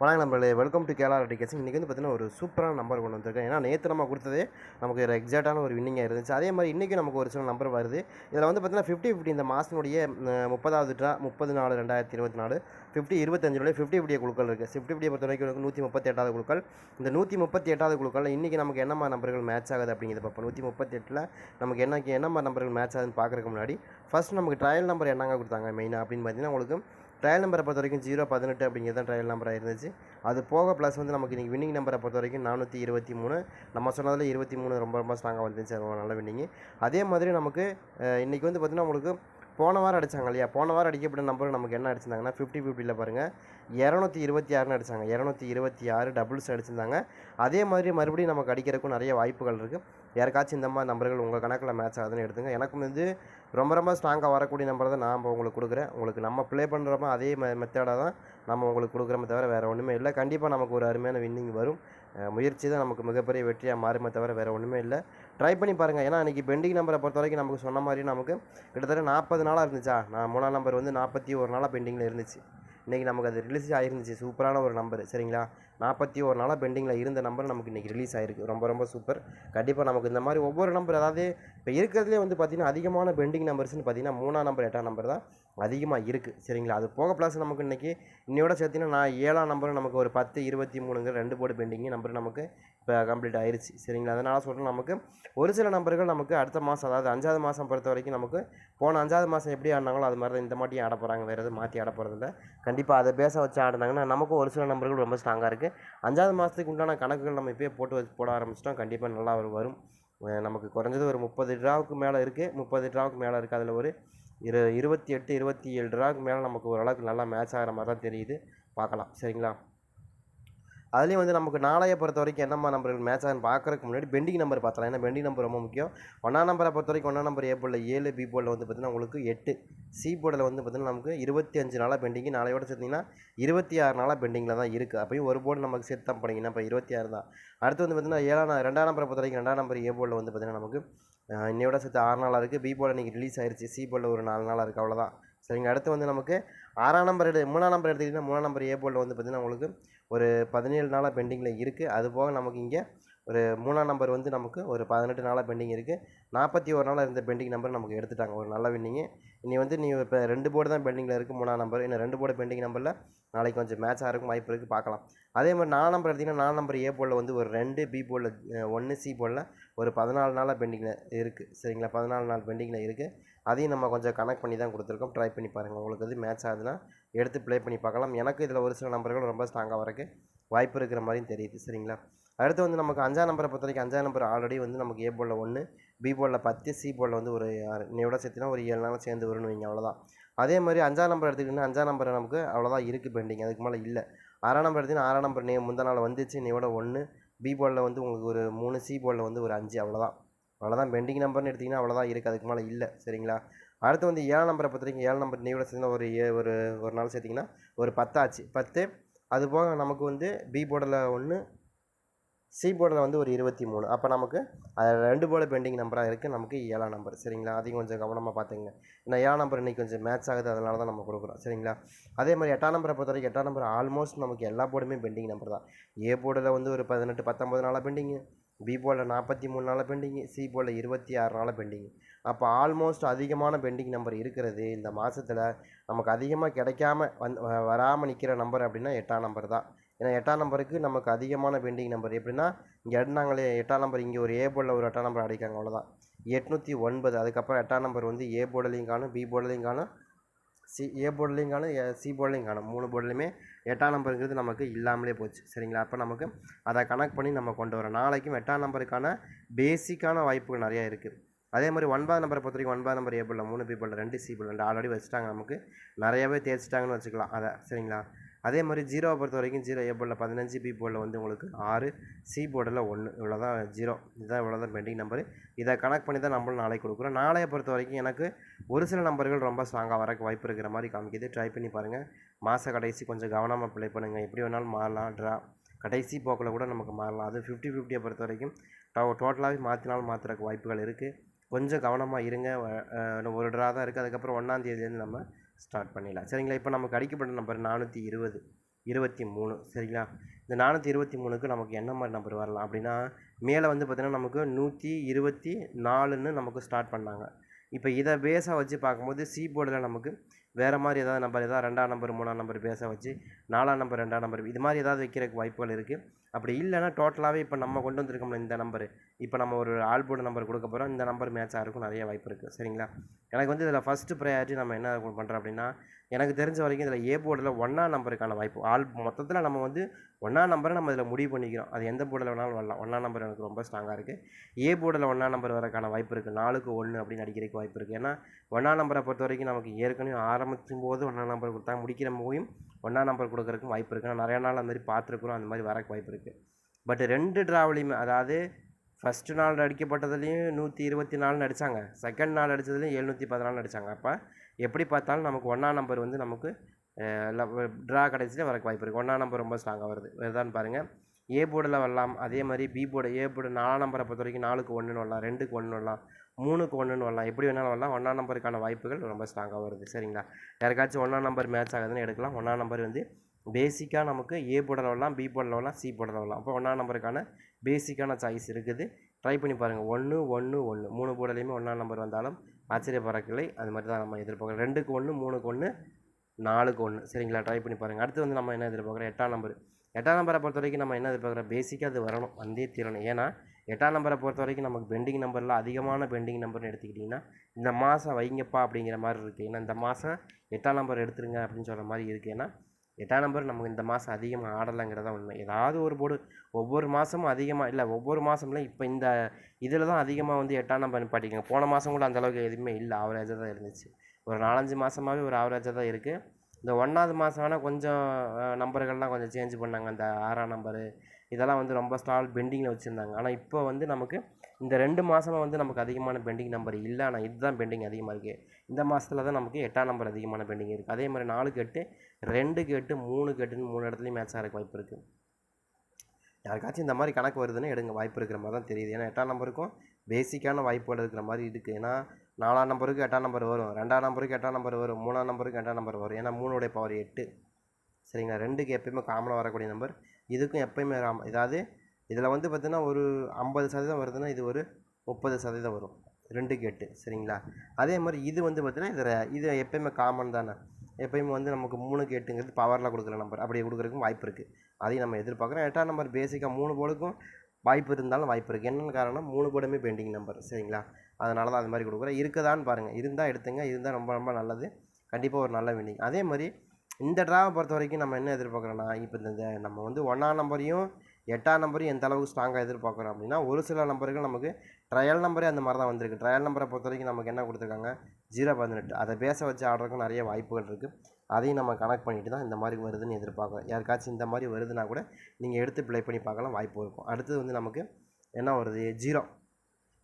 வணக்கம் நம்மளே welcome to கேலா ரெட்டிகேஷன் இன்றைக்கி வந்து பார்த்தீங்கன்னா ஒரு சூப்பரான நம்பர் கொண்டு வந்திருக்கேன் ஏன்னா நேற்று நம்ம கொடுத்ததே நமக்கு ஒரு எக்ஸாக்டான ஒரு வின்னிங்காக இருந்துச்சு. அதே மாதிரி இன்றைக்கி நமக்கு ஒரு சில நம்பர் வருது. இதில் வந்து பார்த்தீங்கன்னா ஃபிஃப்டி ஃபிஃப்டி இந்த மாதத்தினுடைய முப்பதாவது ட்ரா முப்பது நாலு ரெண்டாயிரத்தி இருபத்தி நாலு ஃபிஃப்டி இருபத்தஞ்சினுடைய ஃபிஃப்டி ஃபிஃப்டிய குழுக்கள் இருக்குது ஃபிஃப்டி ஃபிஃப்டியை பொறுத்த வரைக்கும் நூற்றி முப்பத்தி எட்டாவது குழுக்கள். இந்த நூற்றி முப்பத்தி எட்டாவது குழுக்கள் இன்றைக்கி நமக்கு என்னம்மா நம்பர்கள் மேட்ச் ஆகுது அப்படிங்கிறத பார்ப்போம். நூற்றி முப்பத்தி எட்டில் நமக்கு என்ன என்னம்மா நம்பர்கள் மேட்ச் ஆகுதுன்னு பார்க்குறதுக்கு முன்னாடி ஃபர்ஸ்ட் நமக்கு ட்ரையல் நம்பர் என்னங்க கொடுத்தாங்க மெயினாக அப்படின்னு பார்த்தீங்கன்னா உங்களுக்கு ட்ரையல் நம்பரை பொறுத்த வரைக்கும் ஜீரோ பதினெட்டு அப்படிங்கிறது தான் ட்ரையல் நம்பராக இருந்துச்சு. அது போக ப்ளஸ் வந்து நமக்கு இன்றைக்கி வின்னிங் நம்பரை பொறுத்த வரைக்கும் நானூற்றி இருபத்தி மூணு. நம்ம சொன்னதில் இருபத்தி மூணு ரொம்ப ரொம்ப ஸ்ட்ராங்காக வந்துச்சு. அது நல்ல வின்னிங்கு அதே மாதிரி நமக்கு இன்றைக்கி வந்து பார்த்திங்கன்னா உங்களுக்கு போன வாரம் அடிச்சாங்க இல்லையா? போன வாரம் அடிக்கப்பட்ட நம்பர் நமக்கு என்ன அடிச்சிருந்தாங்கன்னா ஃபிஃப்டி ஃபிஃப்டியில் பாருங்கள் இரநூத்தி இருபத்தி ஆறுன்னு அடித்தாங்க இரநூத்தி இருபத்தி ஆறு டபுள்ஸ் அடிச்சிருந்தாங்க. அதே மாதிரி மறுபடியும் நமக்கு அடிக்கிறதுக்கும் நிறைய வாய்ப்புகள் இருக்குது யாருக்காச்சும் இந்த மாதிரி நம்பர்கள் உங்கள் கணக்கில் மேட்ச் ஆகுதுன்னு எடுத்துங்க. எனக்கும் வந்து ரொம்ப ரொம்ப ஸ்ட்ராங்காக வரக்கூடிய நம்பர் தான் நான் உங்களுக்கு கொடுக்குறேன். உங்களுக்கு நம்ம ப்ளே பண்ணுறோமோ அதே மெ மெத்தடாக தான் நம்ம உங்களுக்கு கொடுக்குறோமே தவிர வேறு ஒன்றுமே இல்லை. கண்டிப்பாக நமக்கு ஒரு அருமையான வின்னிங் வரும். முயற்சி தான் நமக்கு மிகப்பெரிய வெற்றியாக மாறுமே தவிர வேறு ஒன்றுமே இல்லை. ட்ரை பண்ணி பாருங்கள் ஏன்னா இன்றைக்கி பெண்டிங் நம்பரை பொறுத்த வரைக்கும் நமக்கு சொன்ன மாதிரி நமக்கு கிட்டத்தட்ட நாற்பது நாளாக இருந்துச்சா? நான் மூணாம் நம்பர் வந்து நாற்பத்தி ஒரு நாளாக பெண்டிங்கில் இருந்துச்சு. இன்றைக்கி நமக்கு அது ரிலீஸ் ஆகிருந்துச்சு சூப்பரான ஒரு நம்பர் சரிங்களா? நாற்பத்தி ஒரு நாளாக பெண்டிங்கில் இருந்த நம்பர் நமக்கு இன்றைக்கி ரிலீஸ் ஆகிருக்கு ரொம்ப ரொம்ப சூப்பர் கண்டிப்பாக நமக்கு இந்த மாதிரி ஒவ்வொரு நம்பர் அதாவது இப்போ இருக்கிறதுலே வந்து பார்த்திங்கன்னா அதிகமான பெண்டிங் நம்பர்ஸ்னு பார்த்தீங்கன்னா மூணாம் நம்பர் எட்டாம் நம்பர் தான் அதிகமாக இருக்குது சரிங்களா? அது போக ப்ளஸ் நமக்கு இன்றைக்கி இன்னையோட சேர்த்திங்கன்னா நான் ஏழாம் நம்பர் நமக்கு ஒரு பத்து இருபத்தி மூணுங்கிற ரெண்டு போர்டு பெண்டிங்கு நம்பர் நமக்கு இப்போ கம்ப்ளீட் ஆயிடுச்சு சரிங்களா? அதனால் சொல்கிறேன் நமக்கு ஒரு சில நம்பர்கள் நமக்கு அடுத்த மாதம் அதாவது அஞ்சாவது மாதம் பொறுத்த வரைக்கும் நமக்கு போன அஞ்சாவது மாதம் எப்படி ஆடினாங்களோ அது மாதிரி தான் இந்த மாட்டியும் ஆட போகிறாங்க வேறு எதுவும் மாற்றி ஆட போகிறதில்ல கண்டிப்பாக அதை பேச வச்சு ஆடினாங்கன்னா நமக்கும் ஒரு சில நம்பர்கள் ரொம்ப ஸ்ட்ராங்காக இருக்குது அஞ்சாவது மாதத்துக்கு உண்டான கணக்குகள் நம்ம இப்போயே போட்டு வச்சு போட ஆரம்பிச்சிட்டோம். கண்டிப்பாக நல்லா ஒரு வரும். நமக்கு குறைஞ்சது ஒரு முப்பது ட்ராவுக்கு மேலே இருக்குது முப்பது ட்ராவுக்கு மேலே இருக்குது அதில் ஒரு இரு இருபத்தி எட்டு இருபத்தி ஏழு ட்ராவுக்கு மேலே நமக்கு ஓரளவுக்கு நல்லா மேட்ச் ஆகிற மாதிரி தான் தெரியுது. பார்க்கலாம். சரிங்களா? அதுலேயும் வந்து நமக்கு நாளைய பொறுத்த வரைக்கும் என்னம்மா நம்பர்கள் மேட்ச் ஆகும் பார்க்குறதுக்கு முன்னாடி பெண்டிங் நம்பர் பார்த்தலாம் ஏன்னா பெண்டிங் நம்பர் ரொம்ப முக்கியம். ஒன்றாம் நம்பரை பொறுத்த வரைக்கும் ஒன்றாம் நம்பர் ஏ போர்டில் ஏழு பி போர்டில் வந்து பார்த்திங்கன்னா உங்களுக்கு எட்டு. சி போர்டில் வந்து பார்த்திங்கன்னா நமக்கு இருபத்தி அஞ்சு நாளாக பெண்டிங்கு நாளையோட சேர்த்திங்கன்னா இருபத்தி ஆறு நாளாக பெண்டிங்கில் தான் இருக்குது அப்போயும் ஒரு போர்டு நமக்கு சேர்த்து தான் போனீங்கன்னா இப்போ இருபத்தி ஆறு தான். அடுத்து வந்து பார்த்திங்கன்னா ஏழாம் ரெண்டாம் நம்பரை பொறுத்த வரைக்கும் ரெண்டாம் நம்பர் ஏ போர்டில் வந்து பார்த்திங்கன்னா நமக்கு அஹ், இன்னையோட சேர்த்து ஆறு நாளாக இருக்குது பி போர்டில் இன்றைக்கி ரிலீஸ் ஆயிடுச்சு சி போர்டில் ஒரு நாலு நாளாக இருக்குது அவ்வளோதான் சரிங்க. அடுத்து வந்து நமக்கு ஆறாம் நம்பர் எடு மூணாம் நம்பர் எடுத்துக்கிட்டிங்கன்னா மூணாம் நம்பர் ஏ போர்டில் வந்து பார்த்திங்கன்னா உங்களுக்கு ஒரு பதினேழு நாளாக பெண்டிங்கில் இருக்குது அது போக நமக்கு இங்கே ஒரு மூணாம் நம்பர் வந்து நமக்கு ஒரு பதினெட்டு நாளாக பெண்டிங் இருக்குது நாற்பத்தி ஒரு நாளாக இருந்த பெண்டிங் நம்பர் நமக்கு எடுத்துட்டாங்க. ஒரு நல்ல வின்னிங்கு இனி வந்து நீ இப்போ ரெண்டு போர்டு தான் பெண்டிங்கில் இருக்குது மூணாம் நம்பர். இன்னும் ரெண்டு போர்டு பெண்டிங் நம்பரில் நாளைக்கு கொஞ்சம் மேட்ச் ஆகிறக்கும் வாய்ப்பு இருக்குது பார்க்கலாம் அதே மாதிரி நாலு நம்பர் எடுத்திங்கன்னா நாலு நம்பர் ஏ போர்டில் வந்து ஒரு ரெண்டு பி போர்டில் ஒன்று சி போர்டில் ஒரு பதினாலு நாளாக பெண்டிங்கில் இருக்குது சரிங்களா? பதினாலு நாள் பெண்டிங்கில் இருக்குது அதையும் நம்ம கொஞ்சம் கனெக்ட் பண்ணி தான் கொடுத்துருக்கோம். ட்ரை பண்ணி பாருங்கள் உங்களுக்கு வந்து மேட்ச் ஆகுதுன்னா எடுத்து ப்ளே பண்ணி பார்க்கலாம். எனக்கு இதில் ஒரு சில நம்பர்கள் ரொம்ப ஸ்ட்ராங்காக வரக்கு வாய்ப்பு இருக்கிற மாதிரியும் தெரியுது. சரிங்களா? அடுத்து வந்து நமக்கு அஞ்சாம் நம்பரை பொறுத்த வரைக்கும் அஞ்சாம் நம்பர் ஆல்ரெடி வந்து நமக்கு ஏ போலில் ஒன்று பி போலில் பத்து சி போலில் வந்து ஒரு ஆறு. இன்னையோட சேர்த்துனா ஒரு ஏழு நாளும் சேர்ந்து வரும்னு வைங்க அவ்வளோதான் அதே மாதிரி அஞ்சாம் நம்பர் எடுத்துக்கிட்டிங்கன்னா அஞ்சாம் நம்பர் நமக்கு அவ்வளோதான் இருக்குது பெண்டிங் அதுக்கு மேலே இல்லை. ஆறாம் நம்பர் எடுத்திங்கன்னா ஆறாம் நம்பர் நே முந்தா நாள் வந்துச்சு இன்னையோட ஒன்று பி போலில் வந்து உங்களுக்கு ஒரு மூணு சி போலில் வந்து ஒரு அஞ்சு அவ்வளோதான் அவ்வளோதான் பெண்டிங் நம்பர்னு எடுத்திங்கன்னா அவ்வளோதான் இருக்குது அதுக்கு மேலே இல்லை. சரிங்களா? அடுத்து வந்து ஏழு நம்பரை பொறுத்த வரைக்கும் ஏழு நம்பர் நீவோட சேர்ந்து ஒரு ஏ ஒரு ஒரு நாள் சேர்த்திங்கன்னா ஒரு பத்தாச்சு. பத்து. அது போக நமக்கு வந்து பி போர்டில் ஒன்று சி போர்டில் வந்து ஒரு இருபத்தி மூணு. அப்போ நமக்கு அது ரெண்டு போர்டு பெண்டிங் நம்பராக இருக்குது நமக்கு ஏழாம் நம்பர். சரிங்களா? அதையும் கொஞ்சம் கவனமாக பார்த்துங்க ஏன்னா ஏழாம் நம்பர் இன்றைக்கி கொஞ்சம் மேட்ச் ஆகுது. அதனால தான் நம்ம கொடுக்குறோம். சரிங்களா? அதே மாதிரி எட்டாம் நம்பரை பொறுத்த வரைக்கும் எட்டாம் நம்பர் ஆல்மோஸ்ட் நமக்கு எல்லா போர்டுமே பெண்டிங் நம்பர் தான். ஏ போர்டில் வந்து ஒரு பதினெட்டு பத்தொம்பது நாளாக பெண்டிங்கு. பி போர்டில் நாற்பத்தி மூணு நாளாக பெண்டிங்கு. சி போர்டில் இருபத்தி ஆறு நாளாக பெண்டிங்கு. அப்போ ஆல்மோஸ்ட் அதிகமான பெண்டிங் நம்பர் இருக்கிறது. இந்த மாதத்தில் நமக்கு அதிகமாக கிடைக்காம வந் வராமல் நிற்கிற நம்பர் அப்படின்னா எட்டாம் நம்பர் தான். ஏன்னா எட்டாம் நம்பருக்கு நமக்கு அதிகமான பெண்டிங் நம்பர் எப்படின்னா இங்கே நாங்களே எட்டாம் நம்பர் இங்கே ஒரு ஏ போர்டில் ஒரு எட்டாம் நம்பர் அடிக்காங்க அவ்வளோதான் எட்நூற்றி ஒன்பது அதுக்கப்புறம் எட்டாம் நம்பர் வந்து ஏ போர்டிலையும் காணும் பி போர்டுலையும் காணும் சி ஏ போர்டிலையும் காணும் சி போர்டிலையும் காணும். மூணு போர்டிலையுமே எட்டாம் நம்பருங்கிறது நமக்கு இல்லாமலே போச்சு. சரிங்களா? அப்போ நமக்கு அதை கனெக்ட் பண்ணி நம்ம கொண்டு வரோம் நாளைக்கும் எட்டாம் நம்பருக்கான பேசிக்கான வாய்ப்புகள் நிறையா இருக்குது அதே மாதிரி ஒன்பதாம் நம்பரை பொறுத்த வரைக்கும் ஒன்பதாம் நம்பர் ஏ மூணு பி ரெண்டு சி போர்டில் ரெண்டு ஆல்ரெடி வச்சுட்டாங்க நமக்கு. நிறையவே தேய்ச்சிட்டாங்கன்னு வச்சுக்கலாம். அதை சரிங்களா? அதே மாதிரி ஜீரோவை பொறுத்த வரைக்கும் ஜீரோ ஏ போர்டில் பதினஞ்சு பி போர்டில் வந்து உங்களுக்கு ஆறு சி போர்டில் ஒன்று இவ்வளோ தான் ஜீரோ இதுதான் இவ்வளோ தான் பெண்டிங் நம்பர் இதை கனெக்ட் பண்ணி தான் நம்மளும் நாளைக்கு கொடுக்குறோம். நாளையை பொறுத்த வரைக்கும் எனக்கு ஒரு சில நம்பர்கள் ரொம்ப ஸ்ட்ராங்காக வரக்கு வாய்ப்பு இருக்கிற மாதிரி காமிக்குது. ட்ரை பண்ணி பாருங்கள் மாத கடைசி கொஞ்சம் கவனமாக ப்ளே பண்ணுங்கள் எப்படி வேணாலும் மாறலாம். ட்ரா கடைசி போக்கில் கூட நமக்கு மாறலாம். அது ஃபிஃப்டி ஃபிஃப்டியை பொறுத்த வரைக்கும் டோ டோட்டலாகவே மாற்றினாலும் மாற்றுறக்கு வாய்ப்புகள் இருக்குது கொஞ்சம் கவனமாக இருங்க. இன்னும் ஒரு ட்ரா தான் இருக்குது அதுக்கப்புறம் ஒன்றாந்தேதியிலேருந்து நம்ம ஸ்டார்ட் பண்ணிடலாம். சரிங்களா? இப்போ நமக்கு அடிக்கப்பட்ட நம்பர் நானூற்றி இருபது இருபத்தி மூணு. சரிங்களா? இந்த நானூற்றி இருபத்தி மூணுக்கு நமக்கு என்ன மாதிரி நம்பர் வரலாம்? அப்படின்னா மேலே வந்து பார்த்திங்கன்னா நமக்கு நூற்றி இருபத்தி நாலுன்னு நமக்கு ஸ்டார்ட் பண்ணாங்க. இப்போ இதை பேஸாக வச்சு பார்க்கும்போது சி போர்டில் நமக்கு வேறு மாதிரி ஏதாவது நம்பர் ஏதாவது ரெண்டாம் நம்பர் மூணாம் நம்பர் பேஸாக வச்சு நாலாம் நம்பர் ரெண்டாம் நம்பர் இது மாதிரி ஏதாவது வைக்கிறதுக்கு வாய்ப்புகள் இருக்குது அப்படி இல்லைன்னா டோட்டலாகவே இப்போ நம்ம கொண்டு வந்திருக்கோம்ல இந்த நம்பர் இப்போ நம்ம ஒரு ஆல் போர்டு நம்பர் கொடுக்க போகிறோம் இந்த நம்பர் மேட்ச் ஆகிறதுக்கும் நிறைய வாய்ப்பு இருக்குது சரிங்களா? எனக்கு வந்து இதில் ஃபஸ்ட்டு ப்ரையாரிட்டி நம்ம என்ன பண்ணுறோம் அப்படின்னா எனக்கு தெரிஞ்ச வரைக்கும் இதில் ஏ போர்டில் ஒன்றா நம்பருக்கான வாய்ப்பு. ஆல் மொத்தத்தில் நம்ம வந்து ஒன்றா நம்பரை நம்ம இதில் முடிவு பண்ணிக்கிறோம். அது எந்த போர்டில் வேணாலும் வரலாம். ஒன்றா நம்பர் எனக்கு ரொம்ப ஸ்ட்ராங்காக இருக்குது ஏ போர்டில் ஒன்றா நம்பர் வரக்கான வாய்ப்பு இருக்குது நாலுக்கு ஒன்று அப்படின்னு அடிக்கிறதுக்கு வாய்ப்பு இருக்குது ஏன்னா ஒன்றாம் நம்பரை பொறுத்த வரைக்கும் நமக்கு ஏற்கனவே ஆரம்பிக்கும் போது ஒன்றா நம்பர் கொடுத்தா முடிக்கிற போயும் ஒன்றாம் நம்பர் கொடுக்குறதுக்கும் வாய்ப்பு இருக்குது நான் நிறையா நாள் அந்த மாதிரி பார்த்துருக்குறோம். அந்த மாதிரி வரக்கு வாய்ப்பு இருக்குது பட் ரெண்டு ட்ராவலையுமே அதாவது ஃபஸ்ட்டு நாள் அடிக்கப்பட்டதுலேயும் நூற்றி இருபத்தி நாலு அடித்தாங்க செகண்ட் நாள் அடித்ததுலேயும் எழுநூற்றி பதினாலு அடித்தாங்க அப்போ எப்படி பார்த்தாலும் நமக்கு ஒன்றாம் நம்பர் வந்து நமக்கு ட்ரா கடைசியில் வரக்கு வாய்ப்பு இருக்குது ஒன்றாம் நம்பர் ரொம்ப ஸ்ட்ராங்காக வருது. வருதான்னு பாருங்கள் ஏ போர்டில் வரலாம். அதே மாதிரி பி போர்டு ஏ போர்டு நாலாம் நம்பரை பொறுத்த வரைக்கும் நாலுக்கு ஒன்றுன்னு வரலாம். ரெண்டுக்கு ஒன்று வரலாம். மூணுக்கு ஒன்றுன்னு வரலாம். எப்படி வேணாலும் வரலாம். ஒன்றாம் நம்பருக்கான வாய்ப்புகள் ரொம்ப ஸ்ட்ராங்காக வருது. சரிங்களா? யாருக்காச்சும் ஒன்றாம் நம்பர் மேட்ச் ஆகுதுன்னு எடுக்கலாம். ஒன்றாம் நம்பர் வந்து பேசிக்காக நமக்கு ஏ போர்டில் வரலாம் பி போர்டில் வரலாம் சி போர்டில் வரலாம் அப்போ ஒன்றாம் நம்பருக்கான பேசிக்கான சாய்ஸ் இருக்குது. ட்ரை பண்ணி பாருங்கள் ஒன்று ஒன்று ஒன்று மூணு போடலையுமே ஒன்றாம் நம்பர் வந்தாலும் ஆச்சரியப்படக்கில்லை அது மாதிரி தான் நம்ம எதிர்பார்க்குறோம். ரெண்டுக்கு ஒன்று மூணுக்கு ஒன்று நாலுக்கு ஒன்று சரிங்களா? ட்ரை பண்ணி பாருங்கள் அடுத்து வந்து நம்ம என்ன எதிர்பார்க்குறோம்? எட்டாம் நம்பர். எட்டாம் நம்பரை பொறுத்த வரைக்கும் நம்ம என்ன எதிர்பார்க்குறோம்? பேசிக்காக அது வரணும். வந்தே தீரணும். ஏன்னா எட்டாம் நம்பரை பொறுத்த வரைக்கும் நமக்கு பெண்டிங் நம்பரில் அதிகமான பெண்டிங் நம்பர்னு எடுத்துக்கிட்டிங்கன்னா இந்த மாதம் வைங்கப்பா அப்படிங்கிற மாதிரி இருக்குது ஏன்னா இந்த மாதம் எட்டாம் நம்பர் எடுத்துருங்க அப்படின்னு சொல்கிற மாதிரி இருக்குது ஏன்னா எட்டாம் நம்பர் நமக்கு இந்த மாதம் அதிகமாக ஆடலைங்கிறதா உண்மை. ஏதாவது ஒரு போர்டு ஒவ்வொரு மாதமும் அதிகமாக இல்லை ஒவ்வொரு மாதம்ல இப்போ இந்த இதில் தான் அதிகமாக வந்து எட்டாம் நம்பர் நிப்பாட்டிக்கங்க. போன மாதம் கூட அந்தளவுக்கு எதுவுமே இல்லை. ஆவரேஜாக தான் இருந்துச்சு. ஒரு நாலஞ்சு மாதமாகவே ஒரு ஆவரேஜாக தான் இருக்குது இந்த ஒன்றாவது மாதம் வேணால் கொஞ்சம் நம்பர்கள்லாம் கொஞ்சம் சேஞ்ச் பண்ணாங்க. அந்த ஆறாம் நம்பரு இதெல்லாம் வந்து ரொம்ப ஸ்டால் பெண்டிங்கில் வச்சுருந்தாங்க. ஆனால் இப்போ வந்து நமக்கு இந்த ரெண்டு மாதமாக வந்து நமக்கு அதிகமான பெண்டிங் நம்பர் இல்லை. ஆனால் இதுதான் பெண்டிங் அதிகமாக இருக்குது இந்த மாதத்துல தான் நமக்கு எட்டாம் நம்பர் அதிகமான பெண்டிங் இருக்குது அதே மாதிரி நாலுக்கு எட்டு ரெண்டுக்கு எட்டு மூணுக்கு எட்டுன்னு மூணு இடத்துலையும் மேட்ச் ஆகிறக்கு வாய்ப்பு இருக்குது யாருக்காச்சும் இந்த மாதிரி கணக்கு வருதுன்னு எடுங்க. வாய்ப்பு இருக்கிற மாதிரி தான் தெரியுது. ஏன்னா எட்டாம் நம்பருக்கும் பேசிக்கான வாய்ப்புகள் இருக்கிற மாதிரி இருக்குது ஏன்னா நாலாம் நம்பருக்கு எட்டாம் நம்பர் வரும். ரெண்டாம் நம்பருக்கு எட்டாம் நம்பர் வரும். மூணாம் நம்பருக்கு எட்டாம் நம்பர் வரும். ஏன்னா மூணுடைய பவர் எட்டு. சரிங்களா? ரெண்டுக்கு எப்பயுமே காமனாக வரக்கூடிய நம்பர் இதுக்கும் எப்பயுமே ராம் இதாவது இதில் வந்து பார்த்திங்கன்னா ஒரு ஐம்பது சதவீதம் வருதுன்னா இது ஒரு முப்பது சதவீதம் வரும். ரெண்டு கேட்டு சரிங்களா? அதே மாதிரி இது வந்து பார்த்திங்கன்னா இதில் இது எப்பயுமே காமன் தானே? எப்பயுமே வந்து நமக்கு மூணு கேட்டுங்கிறது பவரில் கொடுக்குற நம்பர் அப்படி கொடுக்குறதுக்கும் வாய்ப்பு இருக்குது அதையும் நம்ம எதிர்பார்க்குறோம். எட்டாம் நம்பர் பேசிக்காக மூணு போலுக்கும் வாய்ப்பு இருந்தாலும் வாய்ப்பு இருக்குது என்னென்னு காரணம் மூணு போர்டுமே பெண்டிங் நம்பர் சரிங்களா? அதனால தான் அது மாதிரி கொடுக்குறேன் இருக்குதான்னு பாருங்கள் இருந்தால் எடுத்துங்க. இருந்தால் ரொம்ப ரொம்ப நல்லது. கண்டிப்பாக ஒரு நல்ல வின்னிங் அதே மாதிரி இந்த ட்ராவை பொறுத்த வரைக்கும் நம்ம என்ன எதிர்பார்க்குறோன்னா இப்போ இந்த நம்ம வந்து ஒன்றாம் நம்பரையும் எட்டாம் நம்பரையும் எந்த அளவுக்கு ஸ்ட்ராங்காக எதிர்பார்க்குறோம் அப்படின்னா ஒரு சில நம்பர்கள் நமக்கு ட்ரையல் நம்பரே அந்த மாதிரி தான் வந்திருக்கு. ட்ரையல் நம்பரை பொறுத்த வரைக்கும் நமக்கு என்ன கொடுத்துருக்காங்க? ஜீரோ பதினெட்டு. அதை பேச வச்சு ஆடுறதுக்கும் நிறைய வாய்ப்புகள் இருக்குது அதையும் நம்ம கனெக்ட் பண்ணிட்டு தான் இந்த மாதிரி வருதுன்னு எதிர்பார்க்குறோம். யாருக்காச்சும் இந்த மாதிரி வருதுன்னா கூட நீங்கள் எடுத்து ப்ளே பண்ணி பார்க்கலாம் வாய்ப்பு இருக்கும். அடுத்தது வந்து நமக்கு என்ன வருது? ஜீரோ.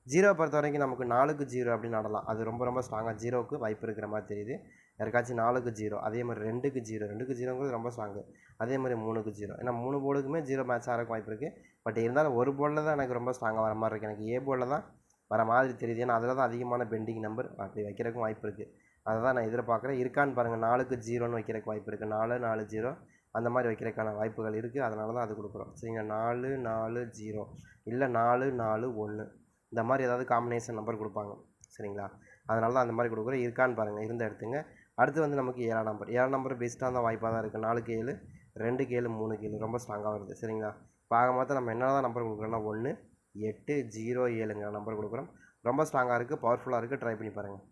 ஜீரோ பொறுத்த வரைக்கும் நமக்கு நாலுக்கு ஜீரோ அப்படின்னு ஆடலாம். அது ரொம்ப ரொம்ப ஸ்ட்ராங்காக ஜீரோவுக்கு வாய்ப்பு இருக்கிற மாதிரி தெரியுது. யாருக்காச்சும் நாலுக்கு ஜீரோ அதே மாதிரி ரெண்டுக்கு ஜீரோ ரெண்டுக்கு ஜீரோங்கிறது ரொம்ப ஸ்ட்ராங்கு அதே மாதிரி மூணுக்கு ஜீரோ. ஏன்னா மூணு போர்டுக்குமே ஜீரோ மேட்ச் ஆகிறக்கு வாய்ப்பு இருக்குது பட் இருந்தாலும் ஒரு போர்டில் தான் எனக்கு ரொம்ப ஸ்ட்ராங்காக வர மாதிரி இருக்குது எனக்கு ஏ போர்டில் தான் வர மாதிரி தெரியுது. ஏன்னா அதில் தான் அதிகமான பெண்டிங் நம்பர் அப்படி வைக்கிறதுக்கும் வாய்ப்பு இருக்குது அதை தான் நான் எதிர்பார்க்குறேன். இருக்கான்னு பாருங்கள் நாலுக்கு ஜீரோன்னு வைக்கிறக்கு வாய்ப்பு இருக்குது நாலு நாலு ஜீரோ அந்த மாதிரி வைக்கிறதுக்கான வாய்ப்புகள் இருக்குது அதனால தான் அது கொடுக்குறோம். சரிங்களா? நாலு நாலு ஜீரோ. இல்லை நாலு நாலு ஒன்று இந்த மாதிரி ஏதாவது காம்பினேஷன் நம்பர் கொடுப்பாங்க. சரிங்களா? அதனால தான் அந்த மாதிரி கொடுக்குறோம். இருக்கான்னு பாருங்கள் இருந்த எடுத்துங்க. அடுத்து வந்து நமக்கு ஏழாம் நம்பர் ஏழாம் நம்பர் பெஸ்ட்டாக தான் வாய்ப்பாக தான் இருக்குது நாலுக்கு ஏழு ரெண்டுக்கு ஏழு மூணுக்கு ஏழு. ரொம்ப ஸ்ட்ராங்காக வருது. சரிங்களா? பார்க்க மாற்ற நம்ம என்ன தான் நம்பர் கொடுக்குறோம்னா ஒன்று எட்டு ஜீரோ ஏழுங்கிற நம்பர் கொடுக்குறோம். ரொம்ப ஸ்ட்ராங்காக இருக்குது பவர்ஃபுல்லாக இருக்குது ட்ரை பண்ணி பாருங்கள்